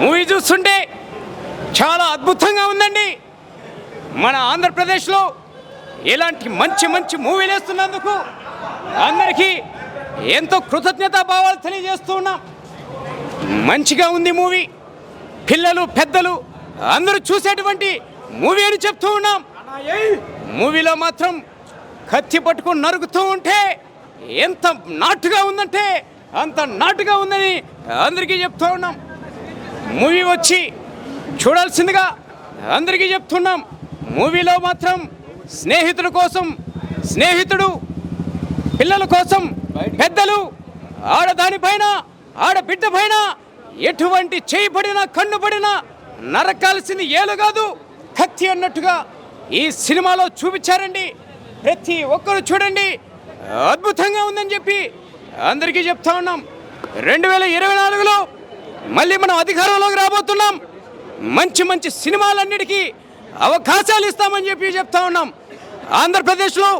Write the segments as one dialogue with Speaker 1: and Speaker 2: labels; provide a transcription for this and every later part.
Speaker 1: Movie చూస్తుంటే చాలా అద్భుతంగా ఉందండి. మన ఆంధ్రప్రదేశ్లో ఇలాంటి మంచి మంచి మూవీలు వేస్తున్నందుకు అందరికీ ఎంతో కృతజ్ఞతా భావాలు తెలియజేస్తూ ఉన్నాం. మంచిగా ఉంది మూవీ. పిల్లలు పెద్దలు అందరూ చూసేటువంటి మూవీ అని చెప్తూ ఉన్నాం. మూవీలో మాత్రం కత్తి పట్టుకుని నరుకుతూ ఉంటే ఎంత నాటుగా ఉందంటే అంత నాటుగా ఉందని అందరికీ చెప్తూ ఉన్నాం. మూవీ వచ్చి చూడాల్సిందిగా అందరికీ చెప్తున్నాం. మూవీలో మాత్రం స్నేహితుల కోసం స్నేహితుడు పిల్లల కోసం పెద్దలు ఆడదానిపైన ఆడబిడ్డ పైన ఎటువంటి చేయబడినా కన్నుబడినా నరకాల్సింది ఏలు కాదు కత్తి అన్నట్టుగా ఈ సినిమాలో చూపించారండి. ప్రతి ఒక్కరు చూడండి. అద్భుతంగా ఉందని చెప్పి అందరికీ చెప్తా ఉన్నాం. రెండు వేల ఇరవై నాలుగులో మళ్ళీ మనం అధికారంలోకి రాబోతున్నాం. మంచి మంచి సినిమాలన్నిటికీ అవకాశాలు ఇస్తామని చెప్పి చెప్తా ఉన్నాం. ఆంధ్రప్రదేశ్లో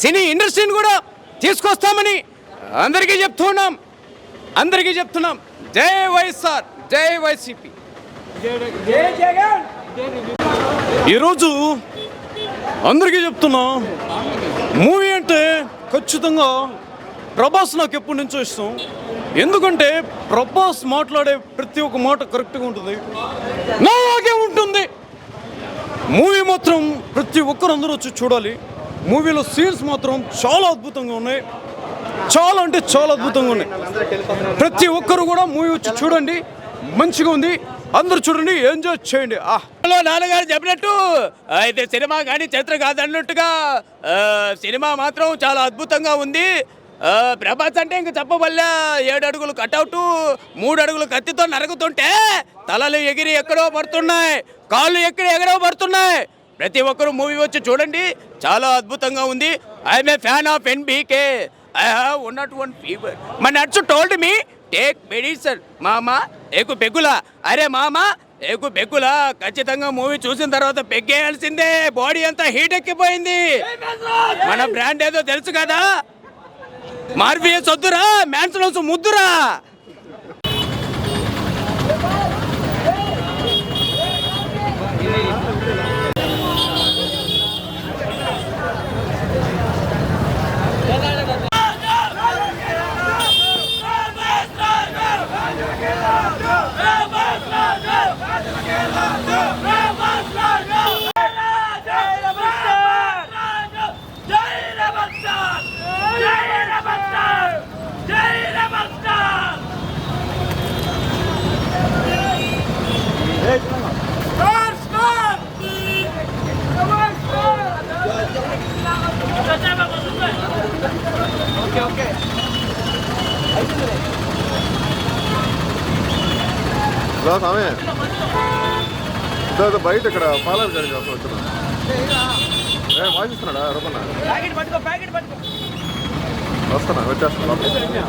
Speaker 1: సినీ ఇండస్ట్రీని కూడా తీసుకొస్తామని అందరికీ చెప్తూ ఉన్నాం. అందరికీ చెప్తున్నాం. జై వైఎస్ఆర్ జై వైసీపీ.
Speaker 2: ఈరోజు అందరికీ చెప్తున్నా. మూవీ అంటే ఖచ్చితంగా ప్రభాస్ నాకు ఎప్పటి నుంచో ఇష్టం. ఎందుకంటే ప్రపోజ్ మాట్లాడే ప్రతి ఒక్క మాట కరెక్ట్గా ఉంటుంది. నాలాగే ఉంటుంది. మూవీ మాత్రం ప్రతి ఒక్కరు అందరూ వచ్చి చూడాలి. మూవీలో సీన్స్ మాత్రం చాలా అద్భుతంగా ఉన్నాయి. చాలా అంటే చాలా అద్భుతంగా ఉన్నాయి. ప్రతి ఒక్కరు కూడా మూవీ వచ్చి చూడండి. మంచిగా ఉంది. అందరు చూడండి. ఎంజాయ్ చేయండి.
Speaker 1: హలో నాన్నగారు చెప్పినట్టు అయితే సినిమా కానీ చరిత్ర కాదన్నట్టుగా సినిమా మాత్రం చాలా అద్భుతంగా ఉంది. ప్రభాస్ అంటే ఇంక చెప్పబల్లా. ఏడు అడుగులు కట్అవుట్ మూడు అడుగులు కత్తితో నరుగుతుంటే తలలు ఎగిరి ఎక్కడో పడుతున్నాయి కాళ్ళు ఎక్కడి ఎగరో పడుతున్నాయి. ప్రతి ఒక్కరూ మూవీ వచ్చి చూడండి. చాలా అద్భుతంగా ఉంది. I'm a fan of NBK I have ఉన్నట్ one fever my nuts told me take medicine మామా ఏకు పెగ్గులా. అరే మామా ఏకు పెగ్గులా. ఖచ్చితంగా మూవీ చూసిన తర్వాత పెగ్గేయాల్సిందే. బాడీ అంతా హీట్ ఎక్కిపోయింది. మన బ్రాండ్ ఏదో తెలుసు కదా? మార్వియస్ వద్దురా మ్యాన్సన్స్ ముద్దురా
Speaker 3: రా సామే. ఇదో బయట ఇక్కడ పాలర్ గారి కోసం వచ్చిన ఏ వాయిస్తున్నాడా రూపన్న వస్తున్నా వచ్చేస్తున్నా లోపలికి.